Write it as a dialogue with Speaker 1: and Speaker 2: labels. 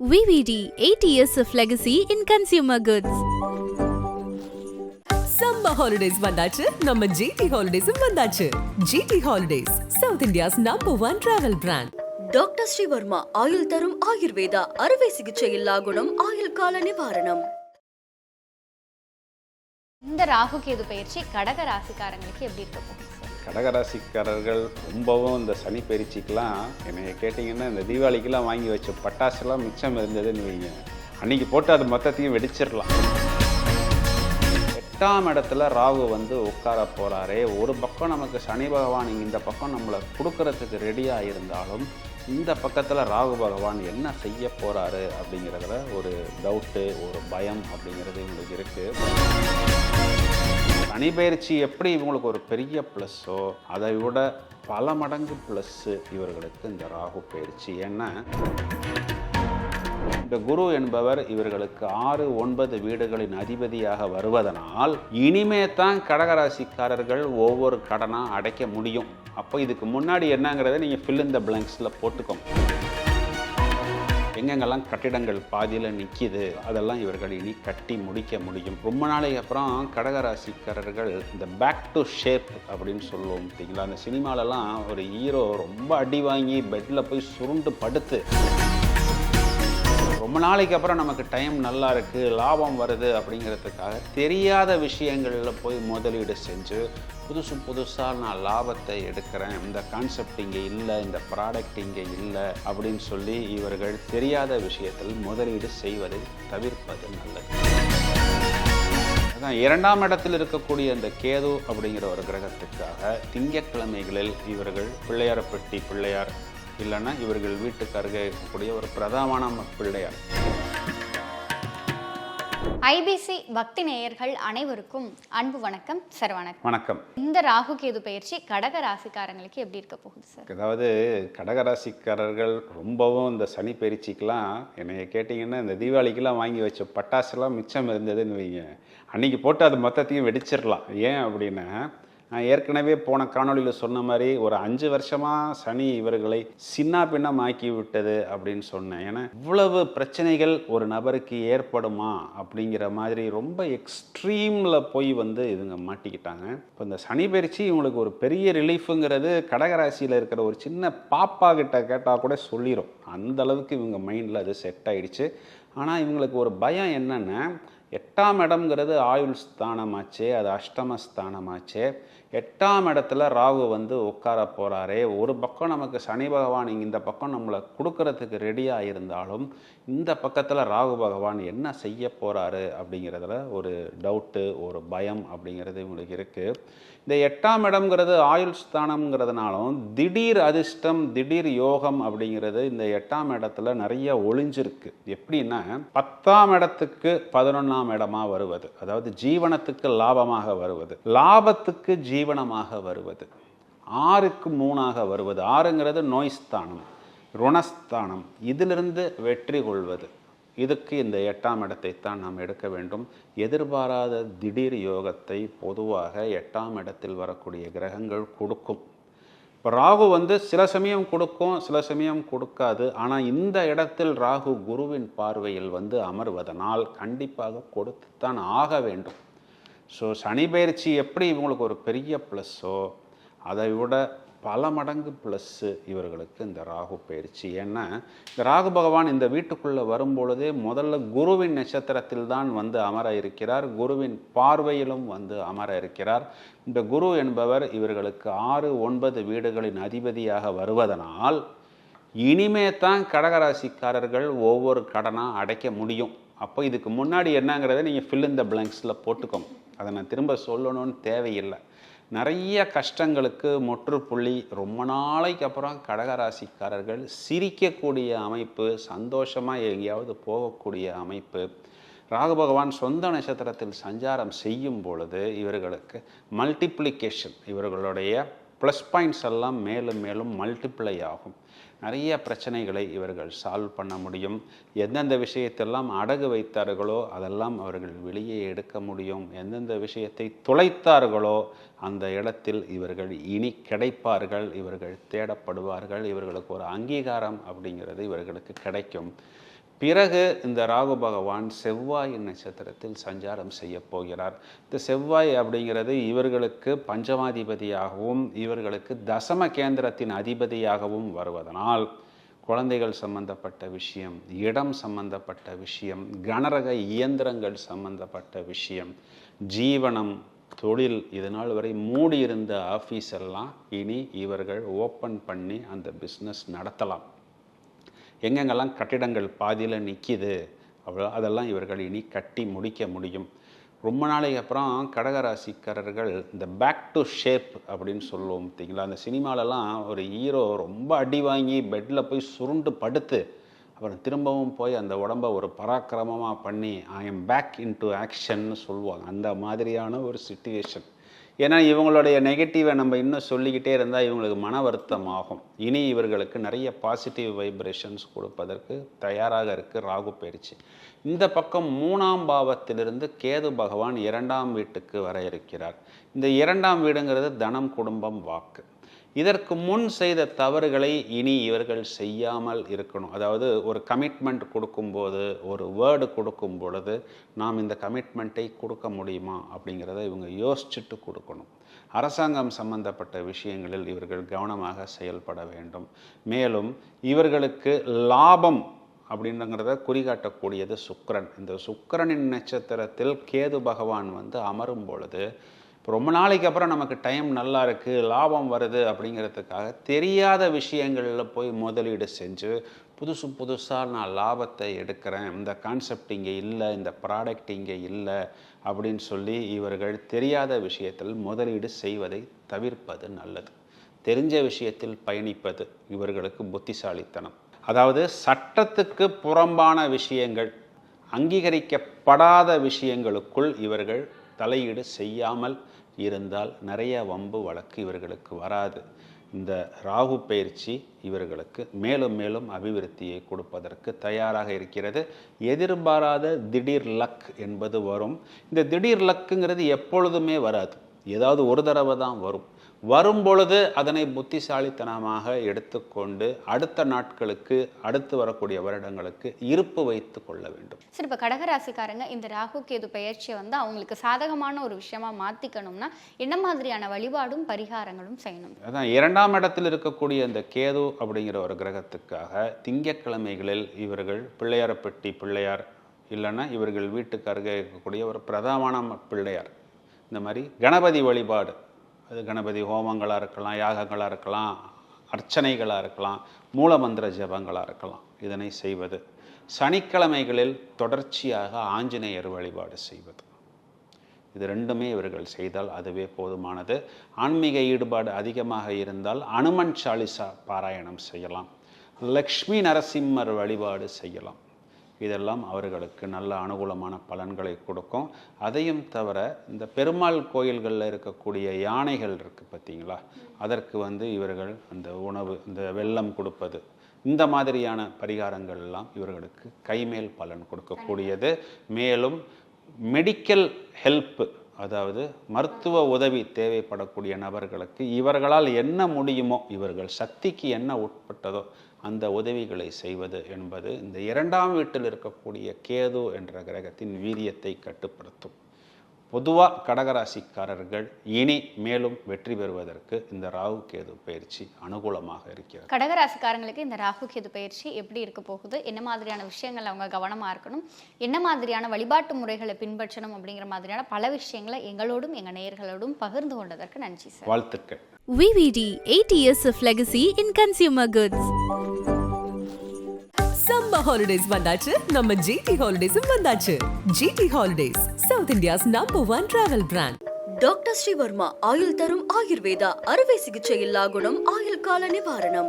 Speaker 1: VVD 80 years of legacy in consumer goods.
Speaker 2: Summer holidays வந்தாச்சு நம்ம GT ஹாலிடேஸும் வந்தாச்சு. GT holidays South India's number one travel brand
Speaker 3: doctor Srivarma ஆயுள் தரும் ஆயுர்வேதா அறுவை சிகிச்சை இல்லா குணம் ஆயுள் கால நிவாரணம்
Speaker 4: இந்த ராகு கேது பயிற்சி கடக ராசிக்காரங்களுக்கு எப்படி இருக்க? போகுது
Speaker 5: கடகராசிக்காரர்கள் ரொம்பவும் இந்த சனி பயிற்சிக்கெலாம் என்னைய கேட்டிங்கன்னா இந்த தீபாவளிக்கெல்லாம் வாங்கி வச்ச பட்டாசுலாம் மிச்சம் இருந்ததுன்னு வைங்க. அன்றைக்கி போட்டு அது மொத்தத்தையும் வெடிச்சிடலாம். எட்டாம் இடத்துல ராகு வந்து உட்கார போகிறாரே ஒரு பக்கம் நமக்கு சனி பகவான் இந்த பக்கம் நம்மளை கொடுக்கறதுக்கு ரெடியாக இருந்தாலும் இந்த பக்கத்தில் ராகு பகவான் என்ன செய்ய போகிறாரு அப்படிங்கிறதுல ஒரு டவுட்டு ஒரு பயம் அப்படிங்கிறது இவங்களுக்கு இருக்குது சனிப்பெயர்ச்சி எப்படி இவங்களுக்கு ஒரு பெரிய ப்ளஸ்ஸோ அதை விட பல மடங்கு ப்ளஸ்ஸு இவர்களுக்கு இந்த ராகு பயிற்சி. ஏன்னா இந்த குரு என்பவர் இவர்களுக்கு ஆறு ஒன்பது வீடுகளின் அதிபதியாக வருவதனால் இனிமே தான் கடகராசிக்காரர்கள் ஒவ்வொரு கடனாக அடைக்க முடியும். அப்போ இதுக்கு முன்னாடி என்னங்கிறத நீங்கள் fill இந்த பிளாங்க்ஸில் போட்டுக்கோங்க. எங்கெங்கெல்லாம் கட்டிடங்கள் பாதியில் நிற்கிது அதெல்லாம் இவர்கள் இனி கட்டி முடிக்க முடியும். ரொம்ப நாளைக்கு அப்புறம் கடகராசிக்காரர்கள் இந்த பேக் டு ஷேப் அப்படின்னு சொல்லுவோம் பார்த்தீங்களா? அந்த சினிமாலலாம் ஒரு ஹீரோ ரொம்ப அடி வாங்கி பெட்டில் போய் சுருண்டு படுத்து ரொம்ப நாளைக்கு அப்புறம் நமக்கு டைம் நல்லா இருக்குது லாபம் வருது அப்படிங்கிறதுக்காக தெரியாத விஷயங்களில் போய் முதலீடு செஞ்சு புதுசு புதுசாக நான் லாபத்தை எடுக்கிறேன். இந்த கான்செப்ட் இங்கே இல்லை இந்த ப்ராடக்ட் இங்கே இல்லை அப்படின்னு சொல்லி இவர்கள் தெரியாத விஷயத்தில் முதலீடு செய்வதை தவிர்ப்பது நல்லது. அதான் இரண்டாம் இடத்தில் இருக்கக்கூடிய இந்த கேது அப்படிங்கிற ஒரு கிரகத்துக்காக திங்கட்கிழமைகளில் இவர்கள் பிள்ளையார் பெட்டி பிள்ளையார் இல்லைன்னா இவர்கள் வீட்டுக்கு அருகே இருக்கக்கூடிய ஒரு பிரதான பிள்ளையார்.
Speaker 4: ஐபிசி பக்தி நேயர்கள் அனைவருக்கும் அன்பு வணக்கம் சார் வணக்கம்.
Speaker 5: வணக்கம்.
Speaker 4: இந்த ராகு கேது பயிற்சி கடக ராசிக்காரங்களுக்கு எப்படி இருக்க போகுது சார்?
Speaker 5: அதாவது கடகராசிக்காரர்கள் ரொம்பவும் இந்த சனி பயிற்சிக்கெலாம் என்னைய கேட்டிங்கன்னா இந்த தீபாவளிக்கெல்லாம் வாங்கி வச்ச பட்டாசுலாம் மிச்சம் இருந்ததுன்னு வைங்க. அன்னைக்கு போட்டு அது மொத்தத்தையும் வெடிச்சிடலாம். ஏன் அப்படின்னா நான் ஏற்கனவே போன காணொளியில் சொன்ன மாதிரி ஒரு அஞ்சு வருஷமாக சனி இவர்களை சின்ன பின்னமாக்கி விட்டது அப்படின்னு சொன்னேன். ஏன்னா இவ்வளவு பிரச்சனைகள் ஒரு நபருக்கு ஏற்படுமா அப்படிங்கிற மாதிரி ரொம்ப எக்ஸ்ட்ரீமில் போய் வந்து இதுங்க மாட்டிக்கிட்டாங்க. இப்போ இந்த சனி பயிற்சி இவங்களுக்கு ஒரு பெரிய ரிலீஃபுங்கிறது கடகராசியில் இருக்கிற ஒரு சின்ன பாப்பா கிட்ட கேட்டால் கூட சொல்லிடும் அந்த அளவுக்கு இவங்க மைண்டில் அது செட் ஆகிடுச்சு ஆனால் இவங்களுக்கு ஒரு பயம் என்னென்னா எட்டாம் இடம்ங்கிறது ஆயுள் ஸ்தானமாச்சே அது அஷ்டம ஸ்தானமாச்சே எட்டாம் இடத்துல ராகு வந்து உட்கார போகிறாரே ஒரு பக்கம் நமக்கு சனி பகவான் இங்கே இந்த பக்கம் நம்மளை கொடுக்கறதுக்கு ரெடியாக இருந்தாலும் இந்த பக்கத்தில் ராகு பகவான் என்ன செய்ய போகிறாரு அப்படிங்கிறதுல ஒரு டவுட்டு ஒரு பயம் அப்படிங்கிறது இவங்களுக்கு இருக்குது இந்த எட்டாம் இடம்ங்கிறது ஆயுள் ஸ்தானம்ங்கிறதுனாலும் திடீர் அதிர்ஷ்டம் திடீர் யோகம் அப்படிங்கிறது இந்த எட்டாம் இடத்துல நிறைய ஒளிஞ்சிருக்கு. எப்படின்னா பத்தாம் இடத்துக்கு பதினொன்றாம் இடமாக வருவது. அதாவது ஜீவனத்துக்கு லாபமாக வருவது. லாபத்துக்கு ஜீவனமாக வருவது. ஆறுக்கு மூணாக வருவது. ஆறுங்கிறது நோய் ஸ்தானம் ருணஸ்தானம். இதிலிருந்து வெற்றி கொள்வது. இதுக்கு இந்த எட்டாம் இடத்தை தான் நாம் எடுக்க வேண்டும். எதிர்பாராத திடீர் யோகத்தை பொதுவாக எட்டாம் இடத்தில் வரக்கூடிய கிரகங்கள் கொடுக்கும். இப்போ ராகு வந்து சில சமயம் கொடுக்கும் சில சமயம் கொடுக்காது. ஆனால் இந்த இடத்தில் ராகு குருவின் பார்வையில் வந்து அமர்வதனால் கண்டிப்பாக கொடுத்துத்தான் ஆக வேண்டும். ஸோ சனி பயிற்சி எப்படி இவங்களுக்கு ஒரு பெரிய ப்ளஸ்ஸோ அதை விட பல மடங்கு ப்ளஸ்ஸு இவர்களுக்கு இந்த ராகு பயிற்சி. ஏன்னா இந்த ராகு பகவான் இந்த வீட்டுக்குள்ளே வரும்பொழுதே முதல்ல குருவின் நட்சத்திரத்தில் தான் வந்து அமர இருக்கிறார். குருவின் பார்வையிலும் வந்து அமர இருக்கிறார். இந்த குரு என்பவர் இவர்களுக்கு ஆறு ஒன்பது வீடுகளின் அதிபதியாக வருவதனால் இனிமே தான் கடகராசிக்காரர்கள் ஒவ்வொரு கடனாக அடைக்க முடியும். அப்போ இதுக்கு முன்னாடி என்னங்கிறத நீங்கள் ஃபில் இந்த பிளாங்க்ஸில் போட்டுக்கோங்க. அதை நான் திரும்ப சொல்லணும்னு தேவையில்லை. நிறைய கஷ்டங்களுக்கு முற்றுப்புள்ளி ரொம்ப நாளைக்கு அப்புறம் கடகராசிக்காரர்கள் சிரிக்கக்கூடிய அமைப்பு சந்தோஷமாக எங்கேயாவது போகக்கூடிய அமைப்பு. ராகு பகவான் சொந்த நட்சத்திரத்தில் சஞ்சாரம் செய்யும் பொழுது இவர்களுக்கு மல்டிப்ளிகேஷன் இவர்களுடைய ப்ளஸ் பாயிண்ட்ஸ் எல்லாம் மேலும் மேலும் மல்டிப்ளை ஆகும். நிறைய பிரச்சனைகளை இவர்கள் சால்வ் பண்ண முடியும். எந்தெந்த விஷயத்தெல்லாம் அடகு வைத்தார்களோ அதெல்லாம் அவர்கள் வெளியே எடுக்க முடியும். எந்தெந்த விஷயத்தை துளைத்தார்களோ அந்த இடத்தில் இவர்கள் இனி கிடைப்பார்கள் இவர்கள் தேடப்படுவார்கள் இவர்களுக்கு ஒரு அங்கீகாரம் அப்படிங்கிறது இவர்களுக்கு கிடைக்கும். பிறகு இந்த ராகு பகவான் செவ்வாய் நட்சத்திரத்தில் சஞ்சாரம் செய்ய போகிறார். இந்த செவ்வாய் அப்படிங்கிறது இவர்களுக்கு பஞ்சமாதிபதியாகவும் இவர்களுக்கு தசம கேந்திரத்தின் அதிபதியாகவும் வருவதனால் குழந்தைகள் சம்பந்தப்பட்ட விஷயம் இடம் சம்பந்தப்பட்ட விஷயம் கனரக இயந்திரங்கள் சம்பந்தப்பட்ட விஷயம் ஜீவனம் தொழில் இது நாள் வரை மூடியிருந்த ஆஃபீஸ் எல்லாம் இனி இவர்கள் ஓப்பன் பண்ணி அந்த பிஸ்னஸ் நடத்தலாம். எங்கெங்கெல்லாம் கட்டிடங்கள் பாதியில் நிற்கிது அவ்வளோ அதெல்லாம் இவர்கள் இனி கட்டி முடிக்க முடியும். ரொம்ப நாளைக்கு அப்புறம் கடகராசிக்காரர்கள் இந்த பேக் டு ஷேப் அப்படின்னு சொல்லுவோம் பார்த்தீங்களா? அந்த சினிமாலலாம் ஒரு ஹீரோ ரொம்ப அடி வாங்கி பெட்டில் போய் சுருண்டு படுத்து அப்புறம் திரும்பவும் போய் அந்த உடம்ப ஒரு பராக்கிரமமாக பண்ணி ஐ எம் பேக் இன்டு ஆக்ஷன்னு சொல்லுவாங்க. அந்த மாதிரியான ஒரு சுச்சுவேஷன் ஏன்னா இவங்களுடைய நெகட்டிவை நம்ம இன்னும் சொல்லிக்கிட்டே இருந்தால் இவங்களுக்கு மன வருத்தம் ஆகும் இனி இவர்களுக்கு நிறைய பாசிட்டிவ் வைப்ரேஷன்ஸ் கொடுப்பதற்கு தயாராக இருக்குது ராகு பயிற்சி. இந்த பக்கம் மூணாம் பாவத்திலிருந்து கேது பகவான் இரண்டாம் வீட்டுக்கு வர இருக்கிறார். இந்த இரண்டாம் வீடுங்கிறது தனம் குடும்பம் வாக்கு. இதற்கு முன் செய்த தவறுகளை இனி இவர்கள் செய்யாமல் இருக்கணும். அதாவது ஒரு கமிட்மெண்ட் கொடுக்கும்போது ஒரு வேர்டு கொடுக்கும் பொழுது நாம் இந்த கமிட்மெண்ட்டை கொடுக்க முடியுமா அப்படிங்கிறத இவங்க யோசிச்சுட்டு கொடுக்கணும். அரசாங்கம் சம்பந்தப்பட்ட விஷயங்களில் இவர்கள் கவனமாக செயல்பட வேண்டும். மேலும் இவர்களுக்கு லாபம் அப்படின்றங்கிறத குறிகாட்டக்கூடியது சுக்கரன். இந்த சுக்கரனின் நட்சத்திரத்தில் கேது பகவான் வந்து அமரும் பொழுது ரொம்ப நாளைக்கு அப்புறம் நமக்கு டைம் நல்லா இருக்குது லாபம் வருது அப்படிங்கிறதுக்காக தெரியாத விஷயங்களில் போய் முதலீடு செஞ்சு புதுசு புதுசாக நான் லாபத்தை எடுக்கிறேன் இந்த கான்செப்ட் இங்கே இல்லை இந்த ப்ராடக்ட் இங்கே இல்லை அப்படின்னு சொல்லி இவர்கள் தெரியாத விஷயத்தில் முதலீடு செய்வதை தவிர்ப்பது நல்லது. தெரிஞ்ச விஷயத்தில் பயணிப்பது இவர்களுக்கு புத்திசாலித்தனம். அதாவது சட்டத்துக்கு புறம்பான விஷயங்கள் அங்கீகரிக்கப்படாத விஷயங்களுக்குள் இவர்கள் தலையீடு செய்யாமல் இருந்தால் நிறைய வம்பு வழக்கு இவர்களுக்கு வராது. இந்த ராகு பயிற்சி இவர்களுக்கு மேலும் மேலும் அபிவிருத்தியை கொடுப்பதற்கு தயாராக இருக்கிறது. எதிர்பாராத திடீர் லக் என்பது வரும். இந்த திடீர் லக்குங்கிறது எப்பொழுதுமே வராது. ஏதாவது ஒரு தடவை தான் வரும். வரும் பொழுது அதனை புத்திசாலித்தனமாக எடுத்துக்கொண்டு அடுத்த நாட்களுக்கு அடுத்து வரக்கூடிய வருடங்களுக்கு இருப்பு வைத்து கொள்ள வேண்டும்.
Speaker 4: சரி இப்போ கடகராசிக்காரங்க இந்த ராகு கேது பெயர்ச்சியை வந்து அவங்களுக்கு சாதகமான ஒரு விஷயமா மாத்திக்கணும்னா என்ன மாதிரியான வழிபாடும் பரிகாரங்களும் செய்யணும்?
Speaker 5: அதான் இரண்டாம் இடத்தில் இருக்கக்கூடிய இந்த கேது அப்படிங்கிற ஒரு கிரகத்துக்காக திங்கட்கிழமைகளில் இவர்கள் பிள்ளையாரப்பட்டி பிள்ளையார் இல்லைன்னா இவர்கள் வீட்டுக்கு அருகே இருக்கக்கூடிய ஒரு பிரதான பிள்ளையார். இந்த மாதிரி கணபதி வழிபாடு அது கணபதி ஹோமங்களாக இருக்கலாம் யாகங்களாக இருக்கலாம் அர்ச்சனைகளாக இருக்கலாம் மூலமந்திர ஜபங்களாக இருக்கலாம். இதனை செய்வது. சனிக்கிழமைகளில் தொடர்ச்சியாக ஆஞ்சநேயர் வழிபாடு செய்வது. இது ரெண்டுமே இவர்கள் செய்தால் அதுவே போதுமானது. ஆன்மீக ஈடுபாடு அதிகமாக இருந்தால் அனுமன் சாலிசா பாராயணம் செய்யலாம். லக்ஷ்மி நரசிம்மர் வழிபாடு செய்யலாம். இதெல்லாம் அவர்களுக்கு நல்ல அனுகூலமான பலன்களை கொடுக்கும். அதையும் தவிர இந்த பெருமாள் கோயில்களில் இருக்கக்கூடிய யானைகள் இருக்குது பார்த்தீங்களா அதற்கு வந்து இவர்கள் அந்த உணவு இந்த வெள்ளம் கொடுப்பது. இந்த மாதிரியான பரிகாரங்கள் எல்லாம் இவர்களுக்கு கைமேல் பலன் கொடுக்கக்கூடியது. மேலும் மெடிக்கல் ஹெல்ப் அதாவது மருத்துவ உதவி தேவைப்படக்கூடிய நபர்களுக்கு இவர்களால் என்ன முடியுமோ இவர்கள் சக்திக்கு என்ன உட்பட்டதோ அந்த உதவிகளை செய்வது என்பது இந்த இரண்டாம் வீட்டில் இருக்கக்கூடிய கேது என்ற கிரகத்தின் வீரியத்தை கட்டுப்படுத்தும். பொதுவாக கடகராசிக்காரர்கள் இனி மேலும் வெற்றி பெறுவதற்கு இந்த ராகு கேது பயிற்சி அனுகூலமாக இருக்கிறது.
Speaker 4: கடகராசிக்காரங்களுக்கு இந்த ராகு கேது பயிற்சி எப்படி இருக்க போகுது? என்ன மாதிரியான விஷயங்கள் அவங்க கவனமாக இருக்கணும்? என்ன மாதிரியான வழிபாட்டு முறைகளை பின்பற்றணும் அப்படிங்கிற மாதிரியான பல விஷயங்களை எங்களோடும் எங்கள் நேயர்களோடும் பகிர்ந்து கொண்டதற்கு நன்றி சார்.
Speaker 5: வாழ்த்துக்கள்.
Speaker 1: VVD 8 years of legacy in consumer goods.
Speaker 2: Summer holidays வந்தாச்சு. நம்ம ஜிடி ஹாலிடேஸும் வந்தாச்சு. GT holidays South India's number one travel brand
Speaker 3: doctor Srivarma ஆயுள் தரும் ஆயுர்வேதா அறுவை சிகிச்சை இல்லா குணம் ஆயுள் கால நிவாரணம்.